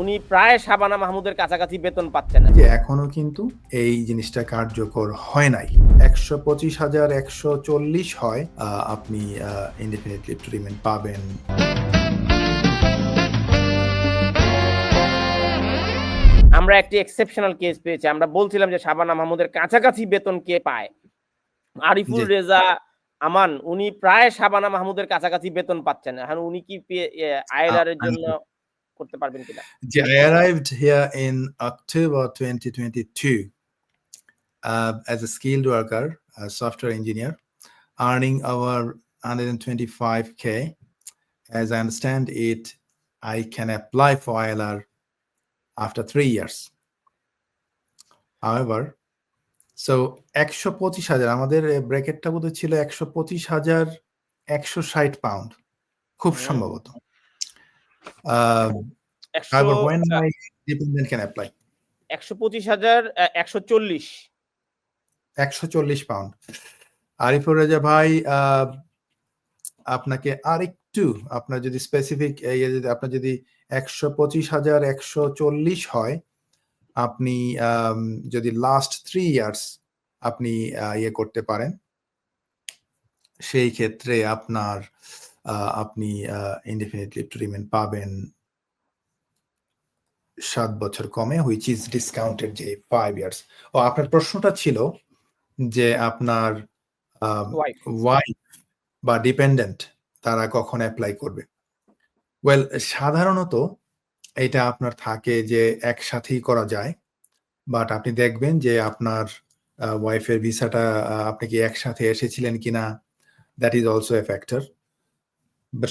উনি প্রায় শাবানা মাহমুদের কাছাকাছি বেতন পাচ্ছেন যে এখনও কিন্তু এই জিনিসটা কার্যকর হয় নাই। একশো পঁচিশ হাজার একশো চল্লিশ হয় আপনি ইনডিফিনিট লিভ টু পাবেন। আমরা একটি এক্সেপশনাল কেস পেয়েছি। আমরা বলছিলাম যে শাবানা মাহমুদের কাছাকাছি বেতন কে পায়? আরিফুল রেজা আমান উনি প্রায় শাবানা মাহমুদের কাছাকাছি বেতন পাচ্ছেন এখন উনি কি আইএলআর এর জন্য করতে পারবেন কিনা যে I arrived here in October 2022 uh, as a skilled worker, a software engineer, earning over 125k. As I understand it, I can apply for ILR after three years. However, so একশো পঁচিশ হাজার আমাদের ব্র্যাকেটটা বোধহয় ছিল একশো পঁচিশ হাজার একশো ষাট পাউন্ড খুব। সম্ভবত একশো can apply, একশো পঁচিশ হাজার একশো চল্লিশ। একশো চল্লিশ পাউন্ড আরিফুর রাজা ভাই আপনাকে আরেকটু আপনার যদি স্পেসিফিক যদি আপনার যদি একশো পঁচিশ হাজার একশো চল্লিশ হয় আপনি যদি লাস্ট থ্রি ইয়ার্স আপনি ইয়ে করতে পারেন সেই ক্ষেত্রে আপনার আহ, আপনি ইনডিফিনিট লিভ টু রিমেন পাবেন সাত বছর কমে হুইচ ইজ ডিসকাউন্টেড যে ফাইভ ইয়ার্স ও আপনার প্রশ্নটা ছিল যে আপনার ওয়াইফ বা ডিপেন্ডেন্ট তারা কখন অ্যাপ্লাই করবে? ওয়েল সাধারণত এটা আপনার থাকে যে একসাথেই করা যায় বাট আপনি দেখবেন যে আপনার ওয়াইফের ভিসাটা আপনি কি একসাথে এসেছিলেন কিনা that is also a factor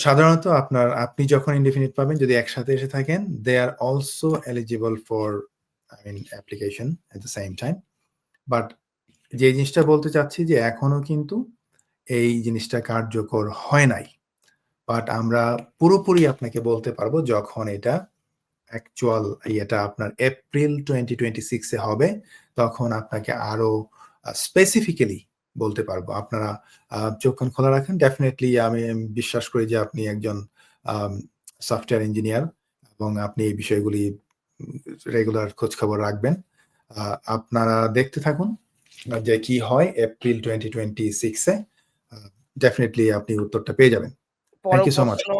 সাধারণত আপনার, আপনি যখন ইনডিফিনিট পাবেন, যদি একসাথে এসে থাকেন they are also eligible for I mean application at the same time but যে জিনিসটা বলতে চাচ্ছি যে এখনও কিন্তু এই জিনিসটা কার্যকর হয় নাই। বাট আমরা পুরোপুরি আপনাকে বলতে পারব যখন এটা অ্যাকচুয়াল এটা আপনার এপ্রিল টোয়েন্টি টোয়েন্টি সিক্সে হবে, তখন আপনাকে আরও স্পেসিফিক্যালি বলতে পারব। আপনারা কান খোলা রাখেন। ডেফিনেটলি আমি বিশ্বাস করি যে আপনি একজন সফটওয়্যার ইঞ্জিনিয়ার এবং আপনি এই বিষয়গুলি রেগুলার খোঁজ খবর রাখবেন আপনারা দেখতে থাকুন যে কি হয় এপ্রিল টোয়েন্টি টোয়েন্টি সিক্সে ডেফিনেটলি আপনি উত্তরটা পেয়ে যাবেন। Thank you so. প্রশ্ন